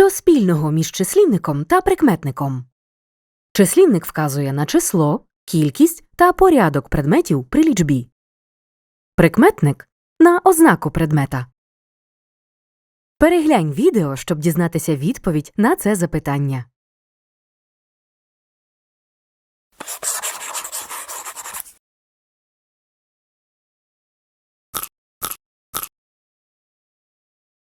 Що спільного між числівником та прикметником? Числівник вказує на число, кількість та порядок предметів при лічбі. Прикметник на ознаку предмета. Переглянь відео, щоб дізнатися відповідь на це запитання.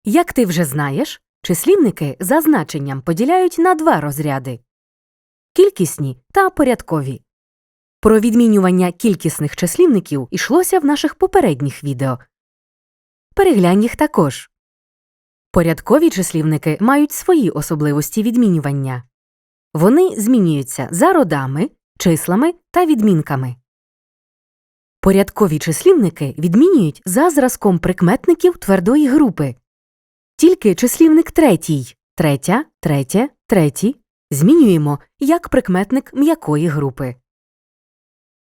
Як ти вже знаєш, числівники за значенням поділяють на два розряди кількісні та порядкові. Про відмінювання кількісних числівників йшлося в наших попередніх відео. Переглянь їх також. Порядкові числівники мають свої особливості відмінювання. Вони змінюються за родами, числами та відмінками. Порядкові числівники відмінюють за зразком прикметників твердої групи. Тільки числівник третій, третя, третє, треті змінюємо як прикметник м'якої групи.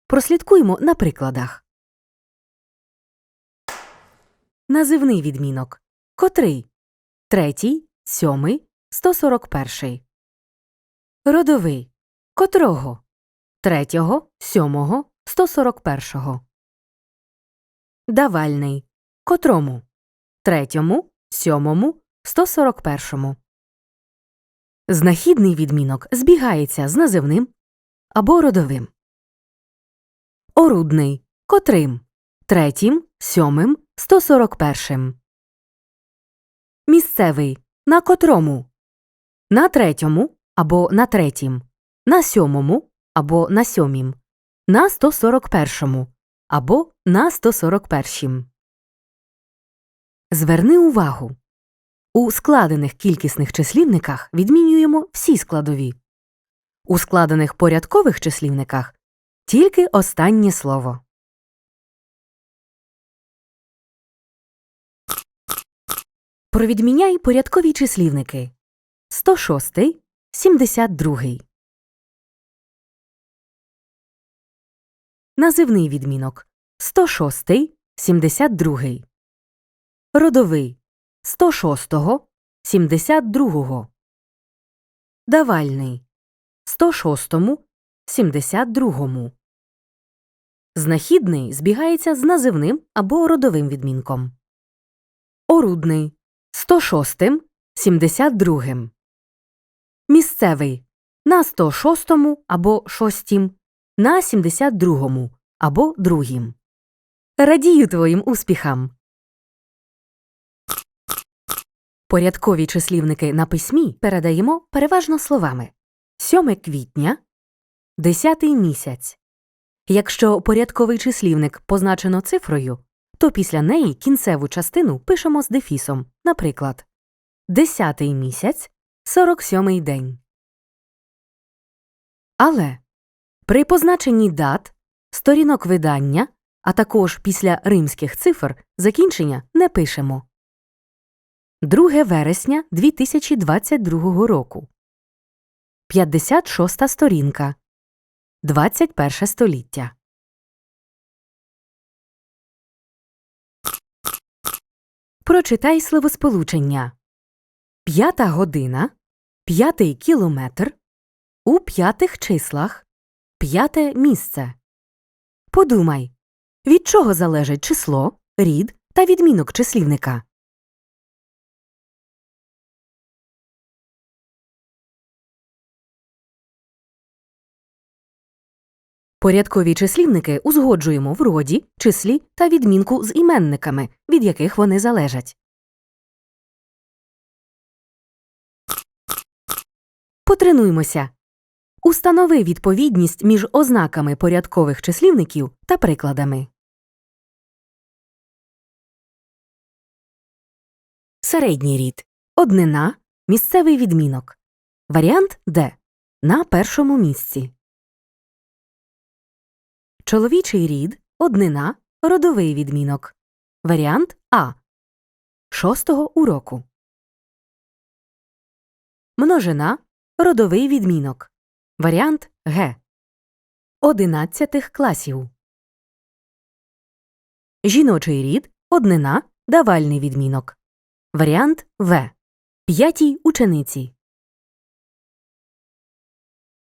Прослідкуємо на прикладах. Називний відмінок. Котрий? Третій, сьомий, 141. Родовий. Котрого? Третього, сьомого, 141. Давальний. Котрому? Третьому, сьомому, 141. Знахідний відмінок збігається з називним або родовим. Орудний. Котрим? Третім, сьомим, 141. Місцевий. На котрому? На третьому або на третім. На сьомому або на сьомім. На 141 або на 141. Зверни увагу. У складених кількісних числівниках відмінюємо всі складові. У складених порядкових числівниках тільки останнє слово. Провідміняй порядкові числівники 106, 72. Називний відмінок 106, 72. Родовий 106, 72. Давальний 106, 72. Знахідний збігається з називним або родовим відмінком. Орудний 106, 72. Місцевий на 106 або 6, на 72 або 2. Радію твоїм успіхам. Порядкові числівники на письмі передаємо переважно словами 7 квітня, 10 місяць. Якщо порядковий числівник позначено цифрою, то після неї кінцеву частину пишемо з дефісом, наприклад, 10 місяць, 47 день. Але при позначенні дат, сторінок видання, а також після римських цифр закінчення не пишемо. 2 вересня 2022 року. 56 сторінка. 21 століття. Прочитай словосполучення. П'ята година. П'ятий кілометр. У п'ятих числах. П'яте місце. Подумай, від чого залежить число, рід та відмінок числівника. Порядкові числівники узгоджуємо в роді, числі та відмінку з іменниками, від яких вони залежать. Потренуймося. Установи відповідність між ознаками порядкових числівників та прикладами. Середній рід. Однина. Місцевий відмінок. Варіант Д. На першому місці. Чоловічий рід. Однина. Родовий відмінок. Варіант А. Шостого уроку. Множина. Родовий відмінок. Варіант Г. Одинадцятих класів. Жіночий рід. Однина. Давальний відмінок. Варіант В. П'ятій учениці.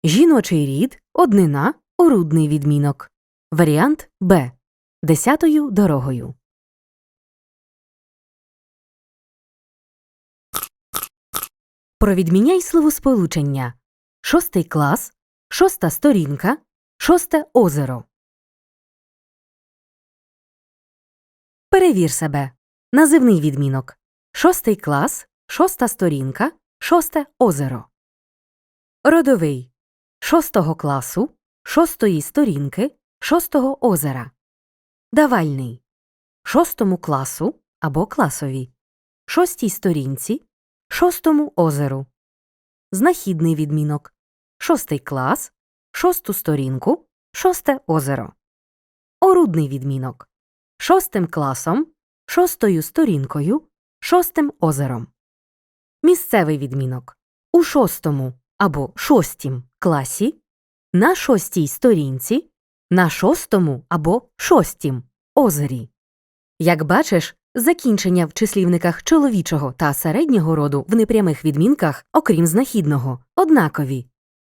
Жіночий рід однина орудний відмінок. Варіант Б. Десятою дорогою. Провідміняй словосполучення. Шостий клас, шоста сторінка, шосте озеро. Перевір себе. Називний відмінок. Шостий клас, шоста сторінка, шосте озеро. Родовий. Шостого класу, шостої сторінки, шостого озера. Давальний. Шостому класу або класові. Шостій сторінці, шостому озеру. Знахідний відмінок. Шостий клас, шосту сторінку, шосте озеро. Орудний відмінок. Шостим класом, шостою сторінкою, шостим озером. Місцевий відмінок. У шостому або шостім класі, на шостій сторінці, на шостому або шостім озері. Як бачиш, закінчення в числівниках чоловічого та середнього роду в непрямих відмінках, окрім знахідного, однакові.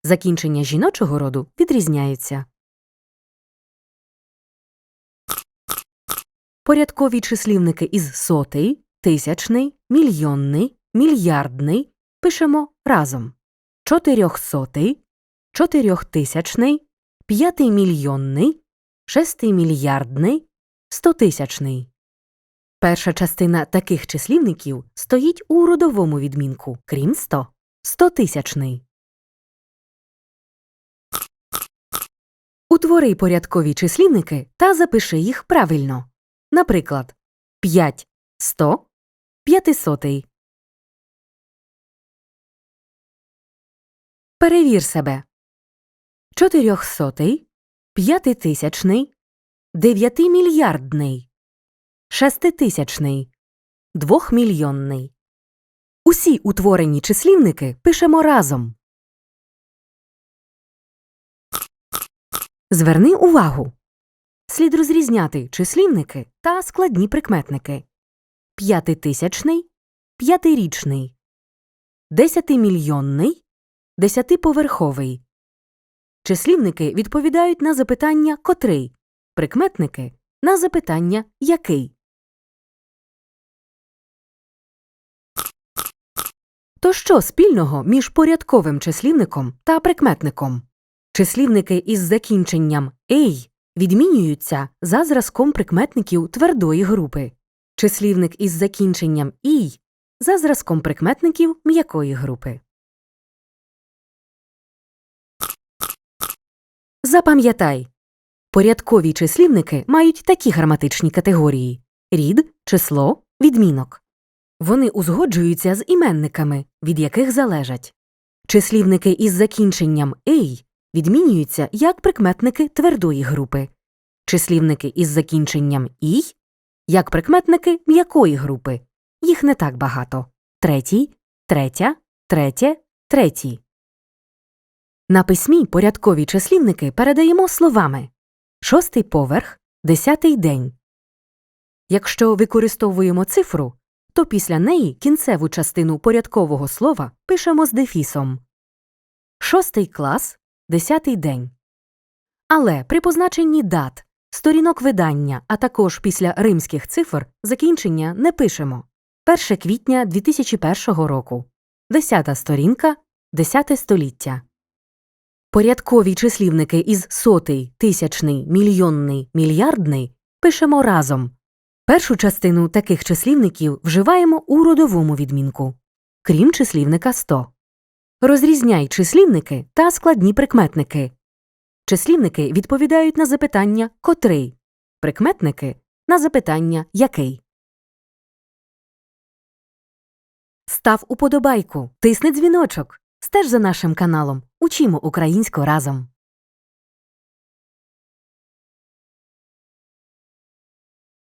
Закінчення жіночого роду відрізняються. Порядкові числівники із сотий, тисячний, мільйонний, мільярдний пишемо разом. Чотирьохсотий, чотирьохтисячний, п'ятимільйонний, шестимільярдний, стотисячний. Перша частина таких числівників стоїть у родовому відмінку, крім сто. Стотисячний. Утвори порядкові числівники та запиши їх правильно. Наприклад, 5 – 100, п'ятисотий. Перевір себе. Чотирьохсотий, п'ятитисячний, дев'ятимільярдний, шеститисячний, двохмільйонний. Усі утворені числівники пишемо разом. Зверни увагу. Слід розрізняти числівники та складні прикметники. П'ятитисячний, п'ятирічний, десятимільйонний, десятиповерховий. Числівники відповідають на запитання котрий, прикметники на запитання який. То що спільного між порядковим числівником та прикметником? Числівники із закінченням «ей» відмінюються за зразком прикметників твердої групи. Числівник із закінченням «ій» за зразком прикметників м'якої групи. Запам'ятай. Порядкові числівники мають такі граматичні категорії рід, число, відмінок. Вони узгоджуються з іменниками, від яких залежать. Числівники із закінченням «ей» відмінюються як прикметники твердої групи, числівники із закінченням «ій» як прикметники м'якої групи. Їх не так багато. Третій, третя, третє, третій. На письмі порядкові числівники передаємо словами шостий поверх, десятий день. Якщо використовуємо цифру, то після неї кінцеву частину порядкового слова пишемо з дефісом шостий клас, десятий день. Але при позначенні дат, сторінок видання, а також після римських цифр закінчення не пишемо. 1 квітня 2001 року. 10 сторінка, 10 століття. Порядкові числівники із сотий, тисячний, мільйонний, мільярдний пишемо разом. Першу частину таких числівників вживаємо у родовому відмінку, крім числівника 100. Розрізняй числівники та складні прикметники. Числівники відповідають на запитання котрий, прикметники на запитання який. Став уподобайку, тисни дзвіночок. Стеж за нашим каналом. Учімо українську разом.